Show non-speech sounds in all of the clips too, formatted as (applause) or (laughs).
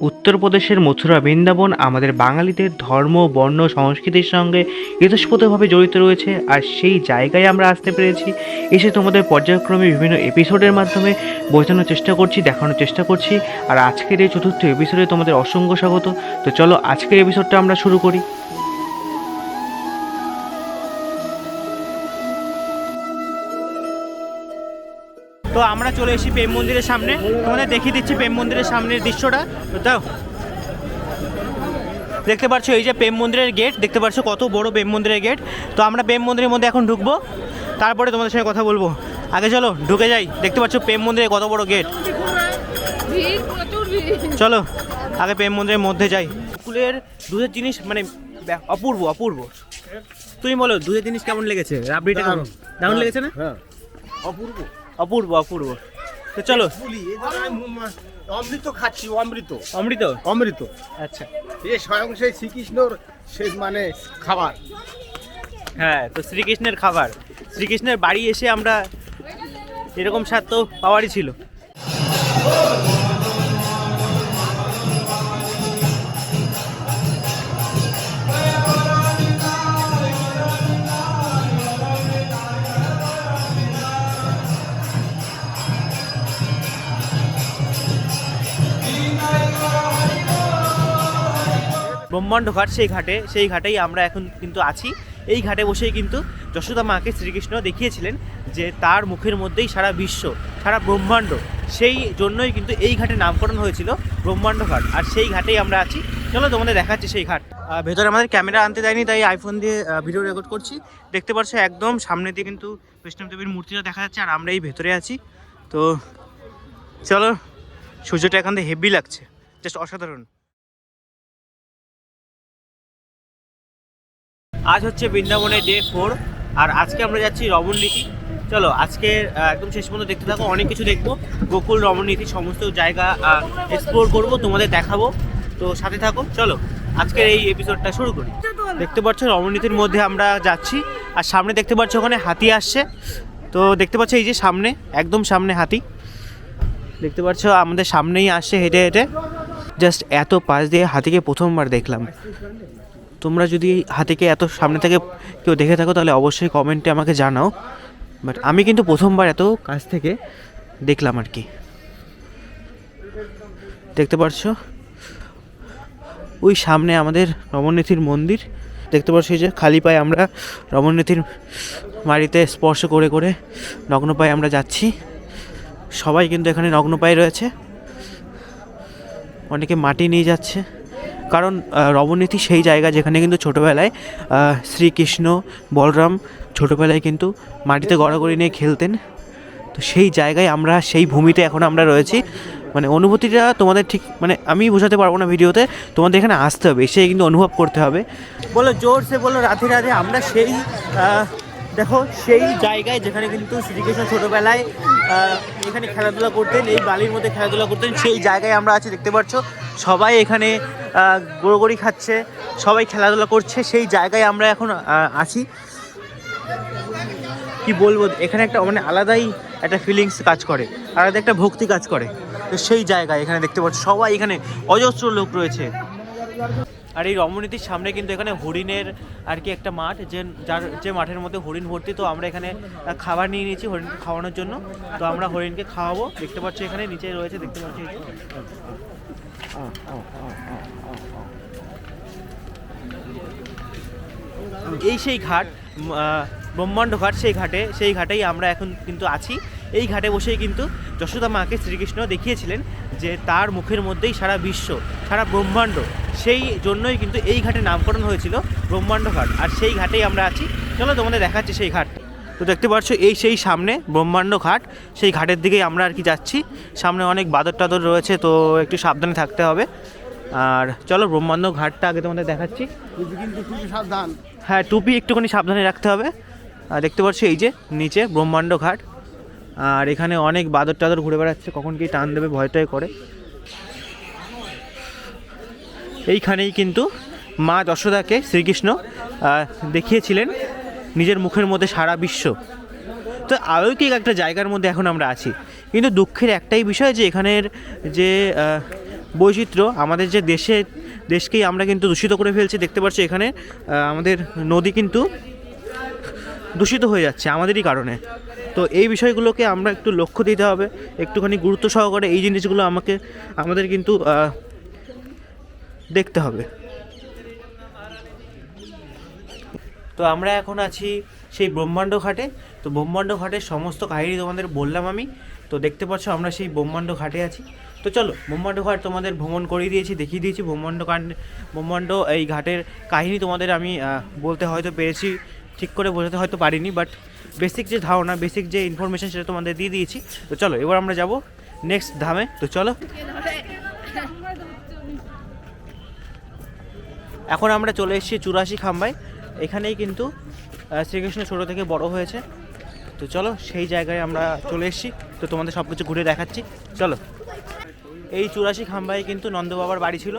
উত্তরপ্রদেশের মথুরা বৃন্দাবন আমাদের বাঙালিদের ধর্ম, বর্ণ, সংস্কৃতির সঙ্গে ইতস্ফূর্তভাবে জড়িত রয়েছে আর সেই জায়গায় আমরা আসতে পেরেছি। এসে তোমাদের পর্যায়ক্রমে বিভিন্ন এপিসোডের মাধ্যমে বোঝানোর চেষ্টা করছি, দেখানোর চেষ্টা করছি। আর আজকের এই চতুর্থ এপিসোডে তোমাদের অসংখ্য স্বাগত। তো চলো আজকের এপিসোডটা আমরা শুরু করি। তো আমরা চলে এসেছি প্রেম মন্দিরের সামনে। তোমাদের দেখিয়ে দিচ্ছি প্রেম মন্দিরের সামনের দৃশ্যটা। তাও দেখতে পাচ্ছ এই যে প্রেম মন্দিরের গেট দেখতে পাচ্ছ কত বড় প্রেম মন্দিরের গেট। তো আমরা প্রেম মন্দিরের মধ্যে এখন ঢুকবো। তারপরে তোমাদের সঙ্গে কথা বলব। আগে চলো ঢুকে যাই। দেখতে পাচ্ছ প্রেম মন্দিরে কত বড় গেট। চলো আগে প্রেম মন্দিরের মধ্যে যাই। স্কুলের দুধের জিনিস মানে অপূর্ব অপূর্ব। তুমি বলো দুধের জিনিস কেমন লেগেছে? রাবড়িটা কেমন? দারুণ। লেগেছে না? হ্যাঁ। অপূর্ব। অপূর্ব অপূর্ব। তো চলো। অমৃত খাচ্ছি অমৃত। অমৃত? অমৃত। আচ্ছা। এ স্বয়ং সেই শ্রীকৃষ্ণর সে মানে খাবার। হ্যাঁ তো শ্রীকৃষ্ণের খাবার। শ্রীকৃষ্ণের বাড়ি এসে আমরা এরকম স্বাদ তো পাওয়ারই ছিল। ব্রহ্মাণ্ড ঘাট, সেই ঘাটে, সেই ঘাটেই আমরা এখন কিন্তু আছি। এই ঘাটে বসেই কিন্তু যশোদা মাকে শ্রীকৃষ্ণ দেখিয়েছিলেন যে তার মুখের মধ্যেই সারা বিশ্ব, সারা ব্রহ্মাণ্ড, সেই জন্যই কিন্তু এই ঘাটে নামকরণ হয়েছিল ব্রহ্মাণ্ড ঘাট। আর সেই ঘাটেই আমরা আছি। চলো তোমাদের দেখাচ্ছি সেই ঘাট। ভেতরে আমাদের ক্যামেরা আনতে দেয়নি, তাই আইফোন দিয়ে ভিডিও রেকর্ড করছি। দেখতে পাচ্ছ একদম সামনে দিয়ে কিন্তু বৈষ্ণব দেবীর মূর্তিটা দেখা যাচ্ছে, আর আমরা এই ভেতরে আছি। তো চলো, সূর্যটা এখান থেকে হেভি লাগছে জাস্ট অসাধারণ। আজ হচ্ছে বৃন্দাবনে ডে ফোর আর আজকে আমরা যাচ্ছি রমণনীতি চলো, আজকে একদম শেষ পর্যন্ত দেখতে থাকো, অনেক কিছু দেখব। গোকুল রমণনীতি সমস্ত জায়গা এক্সপ্লোর করব, তোমাদের দেখাবো। তো সাথে থাকো, চলো, আজকের এই এপিসোডটা শুরু করি। দেখতে পাচ্ছ রমণনীতির মধ্যে আমরা যাচ্ছি, আর সামনে দেখতে পাচ্ছ, ওখানে হাতি আসছে। তো দেখতে পাচ্ছ, এই যে সামনে, একদম সামনে হাতি। দেখতে পাচ্ছ, আমাদের সামনেই আসছে হেঁটে হেঁটে। জাস্ট এত পাশ দিয়ে হাতিকে প্রথমবার দেখলাম। তোমরা যদি হাতিকে এত সামনে থেকে কেউ দেখে থাকো, তাহলে অবশ্যই কমেন্টে আমাকে জানাও। বাট আমি কিন্তু প্রথমবার এত কাছ থেকে দেখলাম আর কি। দেখতে পাচ্ছ ওই সামনে আমাদের রমণনীতির মন্দির। দেখতে পাচ্ছ যে খালি পায়ে আমরা রমণনীতির মাটিতে স্পর্শ করে করে নগ্ন পায়ে আমরা যাচ্ছি। সবাই কিন্তু এখানে নগ্ন পায়ে রয়েছে। অনেকে মাটি নিয়ে যাচ্ছে। কারণ রমণীতি সেই জায়গা যেখানে কিন্তু ছোটোবেলায় শ্রীকৃষ্ণ, বলরাম ছোটোবেলায় কিন্তু মাটিতে গড়াগড়ি নিয়ে খেলতেন। তো সেই জায়গায় আমরা, সেই ভূমিতে এখন আমরা রয়েছি। মানে অনুভূতিটা তোমাদের ঠিক মানে আমি বোঝাতে পারব না ভিডিওতে, তোমাদের এখানে আসতে হবে, এসে কিন্তু অনুভব করতে হবে। বলো জোরসে বলো রাধে রাধে, আমরা সেই দেখো, সেই জায়গায় যেখানে কিন্তু শ্রীকৃষ্ণ ছোটোবেলায় এখানে খেলাধুলা করতেন, এই বালির মধ্যে খেলাধুলা করতেন, সেই জায়গায় আমরা আছি, দেখতে পাচ্ছ। সবাই এখানে গোড়গড়ি খাচ্ছে, সবাই খেলাধুলা করছে, সেই জায়গায় আমরা এখন আছি। কি বলব, এখানে একটা মানে আলাদাই একটা ফিলিংস কাজ করে, আলাদা একটা ভক্তি কাজ করে। তো সেই জায়গায় এখানে দেখতে পাচ্ছ, সবাই এখানে অজস্র লোক রয়েছে। আর এই রমনীতির সামনে কিন্তু এখানে হরিণের আর কি একটা মাঠ, যে যার, যে মাঠের মধ্যে হরিণ ভর্তি, তো আমরা এখানে খাবার নিয়ে নিয়েছি হরিণকে খাওয়ানোর জন্য। তো আমরা হরিণকে খাওয়াবো। দেখতে পাচ্ছি এখানে নিচে রয়েছে, দেখতে পাচ্ছি এই সেই ঘাট ব্রহ্মাণ্ড ঘাট, সেই ঘাটে, সেই ঘাটেই আমরা এখন কিন্তু আছি। এই ঘাটে বসেই কিন্তু যশোদা মাকে শ্রীকৃষ্ণ দেখিয়েছিলেন যে তার মুখের মধ্যেই সারা বিশ্ব সারা ব্রহ্মাণ্ড সেই জন্যই কিন্তু এই ঘাটে নামকরণ হয়েছিল ব্রহ্মাণ্ড ঘাট। আর সেই ঘাটেই আমরা আছি। চলো তোমাদের দেখাচ্ছি সেই ঘাট। তো দেখতে পাচ্ছ এই সেই সামনে ব্রহ্মাণ্ড ঘাট সেই ঘাটের দিকেই আমরা আর কি যাচ্ছি। সামনে অনেক বাদর টাদর রয়েছে তো একটু সাবধানে থাকতে হবে। আর চলো ব্রহ্মাণ্ড ঘাটটা আগে তোমাদের দেখাচ্ছি। সাবধান। হ্যাঁ টুপি একটুখানি সাবধানে রাখতে হবে। আর দেখতে পাচ্ছি এই যে নিচে ব্রহ্মাণ্ড ঘাট। আর এখানে অনেক বাদর টাদর ঘুরে বেড়াচ্ছে, কখন কি টান দেবে ভয়টাই করে। এইখানেই কিন্তু মা যশোদাকে শ্রীকৃষ্ণ দেখিয়েছিলেন নিজের মুখের মধ্যে সারা বিশ্ব। তো অলৌকিক একটা জায়গার মধ্যে এখন আমরা আছি। কিন্তু দুঃখের একটাই বিষয় যে এখানের যে বৈচিত্র্য, আমাদের যে দেশে, দেশকেই আমরা কিন্তু দূষিত করে ফেলছি। দেখতে পাচ্ছি এখানে আমাদের নদী কিন্তু দূষিত হয়ে যাচ্ছে আমাদেরই কারণে। তো এই বিষয়গুলোকে আমরা একটু লক্ষ্য দিতে হবে, একটুখানি গুরুত্ব সহকারে এই জিনিসগুলো আমাকে, আমাদের কিন্তু দেখতে হবে। তো আমরা এখন আছি সেই ব্রহ্মাণ্ড ঘাটে। তো ব্রহ্মাণ্ড ঘাটের সমস্ত কাহিনী তোমাদের বললাম আমি। তো দেখতে পাচ্ছ আমরা সেই ব্রহ্মাণ্ড ঘাটে আছি। তো চলো, ব্রহ্মাণ্ড ঘাট তোমাদের ভ্রমণ করিয়ে দিয়েছি, দেখিয়ে দিয়েছি। ব্রহ্মাণ্ড ঘাট ব্রহ্মাণ্ড এই ঘাটের কাহিনী তোমাদের আমি বলতে হয়তো পেরেছি, ঠিক করে বোঝাতে হয়তো পারিনি বাট বেসিক যে ধারণা, বেসিক যে ইনফরমেশন সেটা তোমাদের দিয়ে দিয়েছি। তো চলো, এবার আমরা যাব নেক্সট ধামে। তো চলো। এখন আমরা চলে এসেছি চুরাশি খাম্বায়। এখানেই কিন্তু শ্রীকৃষ্ণ ছোটো থেকে বড় হয়েছে। তো চলো, সেই জায়গায় আমরা চলে এসেছি। তো তোমাদের সব কিছু ঘুরে দেখাচ্ছি। চলো। এই চুরাশি খাম্বায় কিন্তু নন্দবাবার বাড়ি ছিল।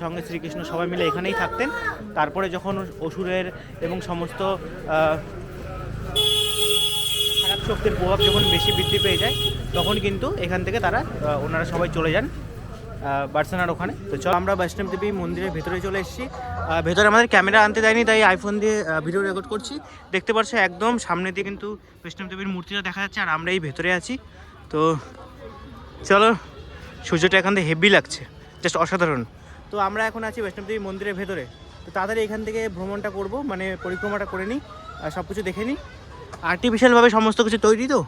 সঙ্গে শ্রীকৃষ্ণ সবাই মিলে এখানেই থাকতেন। তারপরে যখন অসুরের এবং সমস্ত শক্তির প্রভাব যখন বেশি বৃদ্ধি পেয়ে যায়, তখন কিন্তু এখান থেকে তারা ওনারা সবাই চলে যান বার্সানার ওখানে। তো চলো, আমরা বৈষ্ণব দেবী মন্দিরের ভেতরে চলে এসেছি। ভেতরে আমাদের ক্যামেরা আনতে দেয়নি, তাই আইফোন দিয়ে ভিডিও রেকর্ড করছি। দেখতে পাচ্ছ একদম সামনে দিয়ে কিন্তু বৈষ্ণব দেবীর মূর্তিটা দেখা যাচ্ছে, আর আমরা এই ভেতরে আছি। তো চলো, সূর্যটা এখান থেকে হেভি লাগছে জাস্ট অসাধারণ। তো আমরা এখন আছি বৈষ্ণব দেবী মন্দিরের ভেতরে। তো তাড়াতাড়ি এখান থেকে ভ্রমণটা করব মানে পরিক্রমাটা করে নিই, আর সব কিছু দেখে নিই। আর্টিফিশিয়ালভাবে সমস্ত কিছু তৈরি তো?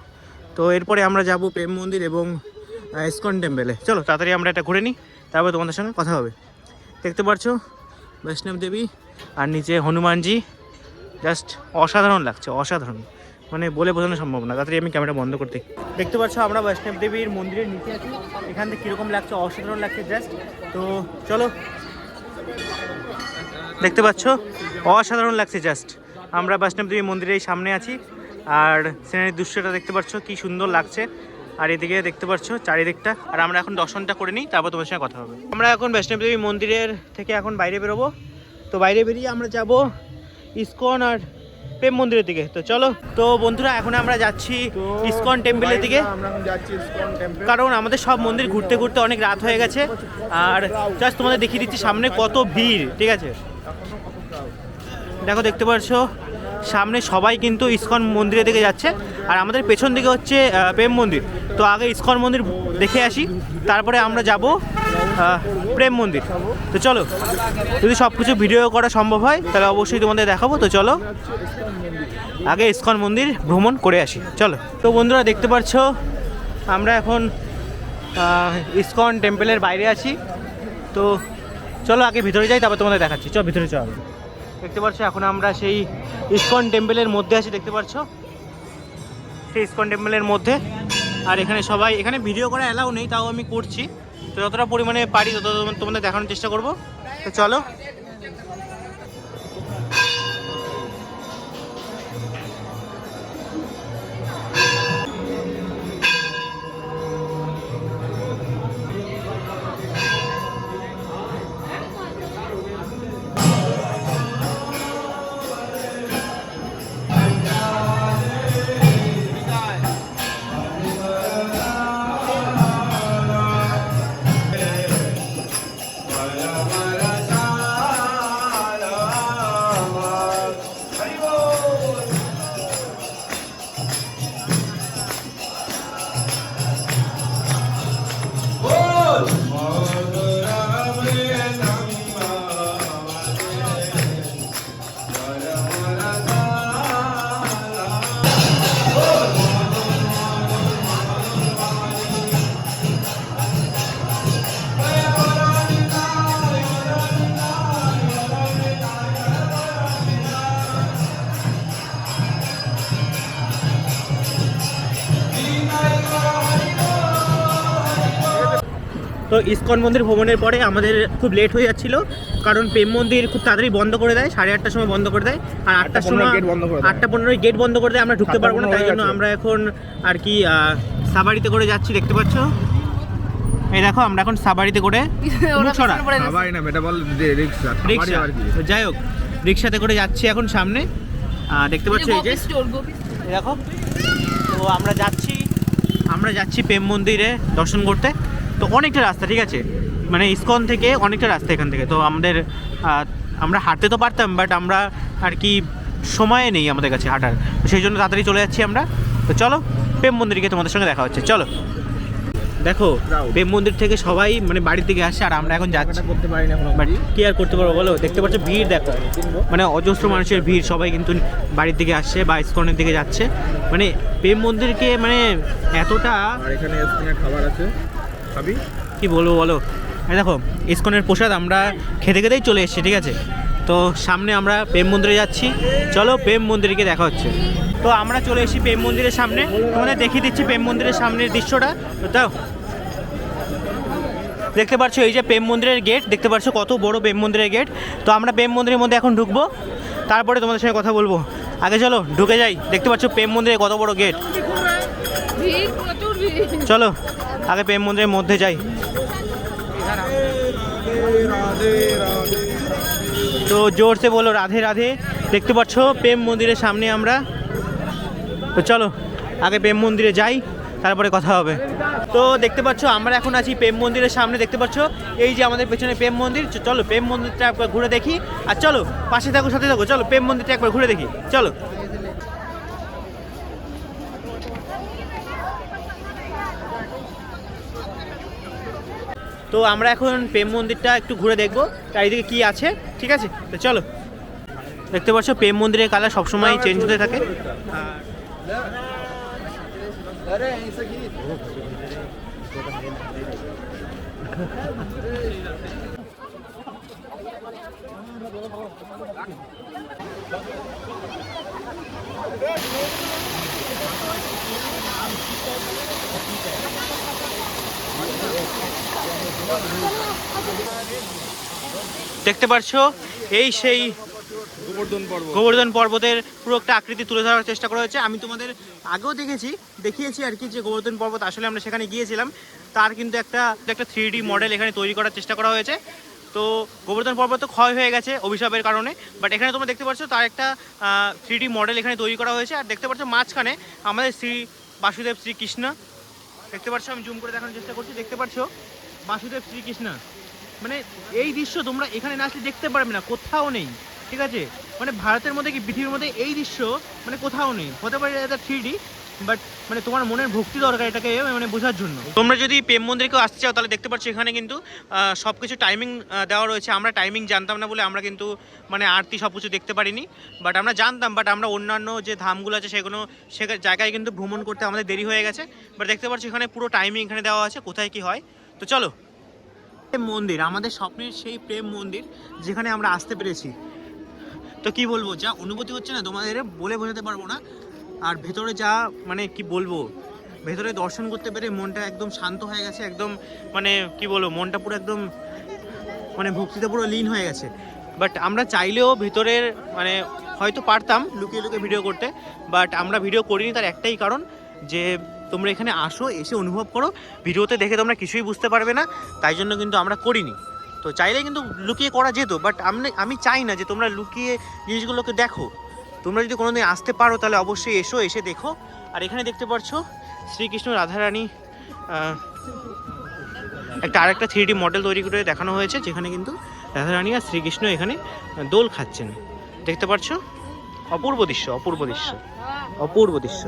তো এরপরে আমরা যাব প্রেম মন্দির এবং ইসকন টেম্পেলে চলো, তাড়াতাড়ি আমরা এটা ঘুরে নিই, তারপরে তোমাদের সঙ্গে কথা হবে। দেখতে পাচ্ছো, বৈষ্ণব দেবী আর নিচে হনুমানজি। জাস্ট অসাধারণ লাগছে, অসাধারণ। মানে বলে বোঝানো সম্ভব না। তাড়াতাড়ি আমি ক্যামেরা বন্ধ করতে দেখতে পাচ্ছ, আমরা বৈষ্ণব দেবীর মন্দিরের নিচে আছি। এখান থেকে কীরকম লাগছে, অসাধারণ লাগছে জাস্ট তো চলো। দেখতে পাচ্ছ, অসাধারণ লাগছে জাস্ট আমরা বৈষ্ণব দেবী মন্দিরের সামনে আছি। আর সিনারির দৃশ্যটা দেখতে পাচ্ছ কি সুন্দর লাগছে। আর এদিকে দেখতে পাচ্ছ চারিদিকটা। আর আমরা এখন দর্শনটা করে নিই তারপর তোমার সঙ্গে কথা হবে। আমরা এখন বৈষ্ণব দেবী মন্দিরের থেকে এখন বাইরে বেরোবো। তো বাইরে বেরিয়ে আমরা যাব ইসকন আর প্রেম মন্দিরের দিকে। তো চলো। তো বন্ধুরা এখন আমরা যাচ্ছি ইসকন টেম্পলের দিকে। আমরা যাচ্ছি কারণ আমাদের সব মন্দির ঘুরতে ঘুরতে অনেক রাত হয়ে গেছে। আর জাস্ট তোমাদের দেখিয়ে দিচ্ছি সামনে কত ভিড় ঠিক আছে? দেখো দেখতে পাচ্ছ সামনে সবাই কিন্তু ইস্কন মন্দিরের দিকে যাচ্ছে। আর আমাদের পেছন দিকে হচ্ছে প্রেম মন্দির। তো আগে ইস্কন মন্দির দেখে আসি, তারপরে আমরা যাব প্রেম মন্দির। তো চলো, যদি সব কিছু ভিডিও করা সম্ভব হয়, তাহলে অবশ্যই তোমাদের দেখাবো। তো চলো, আগে ইস্কন মন্দির ভ্রমণ করে আসি। চলো, তো বন্ধুরা দেখতে পাচ্ছ, আমরা এখন ইস্কন টেম্পলের বাইরে আছি। তো চলো আগে ভিতরে যাই, তারপর তোমাদের দেখাচ্ছি। চল, ভিতরে চল দেখতে পাচ্ছ, এখন আমরা সেই ইসকন টেম্পলের মধ্যে আছে, দেখতে পাচ্ছ সেই ইস্কন টেম্পলের মধ্যে। আর এখানে সবাই, এখানে ভিডিও করা অ্যালাউ নেই, তাও আমি করছি। তো যতটা পরিমাণে পারি, তত তোমাদের দেখানোর চেষ্টা করব। তো চলো। তো ইসকন মন্দির ভ্রমণের পরে আমাদের খুব লেট হয়ে যাচ্ছিল। কারণ প্রেম মন্দির খুব তাড়াতাড়ি বন্ধ করে দেয় সাড়ে আটটার সময় বন্ধ করে দেয়। আর আটটার সময় gate বন্ধ করে আটটা পনেরোই গেট বন্ধ করে দেয় আমরা ঢুকতে পারব না। তাই জন্য আমরা এখন আর কি আহ, সাবাড়িতে করে যাচ্ছি দেখতে পাচ্ছ? এই দেখো আমরা এখন সাবাড়িতে করে (laughs) যাই হোক রিক্সাতে করে যাচ্ছি এখন সামনে। দেখতে পাচ্ছ এই যে? দেখো। তো আমরা যাচ্ছি আমরা যাচ্ছি প্রেম মন্দিরে দর্শন করতে। তো অনেকটা রাস্তা ঠিক আছে? মানে ইস্কন থেকে অনেকটা রাস্তা এখান থেকে। তো আমাদের আমরা হাঁটতে তো পারতাম বাট আমরা আর কি সময় নেই আমাদের কাছে হাঁটার। সেই জন্য তাড়াতাড়ি চলে যাচ্ছি আমরা। তো চলো প্রেম মন্দিরকে তোমাদের সঙ্গে দেখা হচ্ছে। চলো। দেখো প্রেম মন্দির থেকে সবাই মানে বাড়ির দিকে আসে আর আমরা এখন যাচ্ছি। করতে পারি না বাট কি আর করতে পারব বলো? দেখতে পাচ্ছ ভিড় দেখো। মানে অজস্র মানুষের ভিড় সবাই কিন্তু বাড়ির দিকে আসছে বা ইস্কনের দিকে যাচ্ছে। মানে প্রেম মন্দিরকে মানে এতটা এখানে খাবার আছে। খাবি কি বলব বলো? এই দেখো ইস্কনের প্রসাদ আমরা খেতে খেতেই চলে এসেছি ঠিক আছে? তো সামনে আমরা প্রেম মন্দিরে যাচ্ছি। চলো প্রেম মন্দিরকে দেখা হচ্ছে। তো আমরা চলে এসেছি প্রেম মন্দিরের সামনে। তোমাদের দেখিয়ে দিচ্ছি প্রেম মন্দিরের সামনের দৃশ্যটা। তো তাও দেখতে পাচ্ছ এই যে প্রেম মন্দিরের গেট দেখতে পাচ্ছ কত বড় প্রেম মন্দিরের গেট? তো আমরা প্রেম মন্দিরের মধ্যে এখন ঢুকবো। তারপরে তোমাদের সঙ্গে কথা বলব। আগে চলো ঢুকে যাই। দেখতে পাচ্ছ প্রেম মন্দিরে কত বড় গেট? চলো। আগে প্রেম মন্দিরের মধ্যে যাই। তো জোরসে বলো, রাধে রাধে, দেখতে পাচ্ছ প্রেম মন্দিরের সামনে আমরা। তো চলো, আগে প্রেম মন্দিরে যাই, তারপরে কথা হবে। তো দেখতে পাচ্ছ, আমরা এখন আছি প্রেম মন্দিরের সামনে, দেখতে পাচ্ছ? এই যে আমাদের পেছনে প্রেম মন্দির চলো প্রেম মন্দিরটা একবার ঘুরে দেখি। আর চলো, পাশে থাকো, সাথে থাকো, চলো প্রেম মন্দিরটা একবার ঘুরে দেখি, চলো। তো আমরা এখন প্রেম মন্দিরটা একটু ঘুরে দেখব, চারিদিকে কি আছে, ঠিক আছে? তো চলো। দেখতে পাচ্ছ, প্রেম মন্দিরের কালার সবসময় চেঞ্জ হতে থাকে। দেখতে পাচ্ছ এই সেই গোবর্ধন পর্ব গোবর্ধন পর্বতের পুরো একটা আকৃতি তুলে ধরার চেষ্টা করা হয়েছে। আমি তোমাদের আগেও দেখেছি দেখিয়েছি আর কি যে গোবর্ধন পর্বত আসলে আমরা সেখানে গিয়েছিলাম। তার কিন্তু একটা একটা থ্রি ডি মডেল এখানে তৈরি করার চেষ্টা করা হয়েছে। তো গোবর্ধন পর্বত তো ক্ষয় হয়ে গেছে অভিশাপের কারণে বাট এখানে তোমরা দেখতে পাচ্ছ তার একটা থ্রি ডি মডেল এখানে তৈরি করা হয়েছে। আর দেখতে পাচ্ছ মাঝখানে আমাদের শ্রী বাসুদেব শ্রীকৃষ্ণ দেখতে পাচ্ছ আমি জুম করে দেখানোর চেষ্টা করছি, দেখতে পাচ্ছ বাসুদেব শ্রীকৃষ্ণ। মানে এই দৃশ্য তোমরা এখানে না আসলে দেখতে পারবে না, কোথাও নেই, ঠিক আছে? মানে ভারতের মধ্যে কি, পৃথিবীর মধ্যে এই দৃশ্য মানে কোথাও নেই, হতে পারে এটা থ্রি বাট মানে তোমার মনের ভক্তি দরকার এটাকে মানে বোঝার জন্য। তোমরা যদি প্রেম মন্দিরকেও আসতে চাও তাহলে দেখতে পাচ্ছ এখানে কিন্তু সব কিছু টাইমিং দেওয়া রয়েছে। আমরা টাইমিং জানতাম না বলে আমরা কিন্তু মানে আরতি সব কিছু দেখতে পারিনি। বাট আমরা জানতাম বাট আমরা অন্যান্য যে ধামগুলো আছে সেগুলো সে জায়গায় কিন্তু ভ্রমণ করতে আমাদের দেরি হয়ে গেছে। বাট দেখতে পাচ্ছ এখানে পুরো টাইমিং এখানে দেওয়া আছে কোথায় কি হয়। তো চলো। প্রেম মন্দির আমাদের স্বপ্নের সেই প্রেম মন্দির যেখানে আমরা আসতে পেরেছি। তো কি বলব যা অনুভূতি হচ্ছে না তোমাদের বলে বোঝাতে পারব না। আর ভেতরে যা মানে কি বলব, ভেতরে দর্শন করতে পেরে মনটা একদম শান্ত হয়ে গেছে, একদম মানে কি বলব, মনটা পুরো একদম মানে ভক্তিতে পুরো লীন হয়ে গেছে। বাট আমরা চাইলেও ভেতরের মানে হয়তো পারতাম লুকিয়ে লুকিয়ে ভিডিও করতে বাট আমরা ভিডিও করিনি তার একটাই কারণ যে তোমরা এখানে আসো, এসে অনুভব করো, ভিডিওতে দেখে তোমরা কিছুই বুঝতে পারবে না, তাই জন্য কিন্তু আমরা করিনি। তো চাইলে কিন্তু লুকিয়ে করা যেত বাট আমি আমি চাই না যে তোমরা লুকিয়ে জিনিসগুলোকে দেখো। তোমরা যদি কোনোদিন আসতে পারো, তাহলে অবশ্যই এসো, এসে দেখো। আর এখানে দেখতে পাচ্ছ শ্রীকৃষ্ণ রাধারানী একটা আরেকটা থ্রি ডি মডেল তৈরি করে দেখানো হয়েছে, যেখানে কিন্তু রাধারানী আর শ্রীকৃষ্ণ এখানে দোল খাচ্ছেন। দেখতে পাচ্ছ অপূর্ব দৃশ্য অপূর্ব দৃশ্য অপূর্ব দৃশ্য।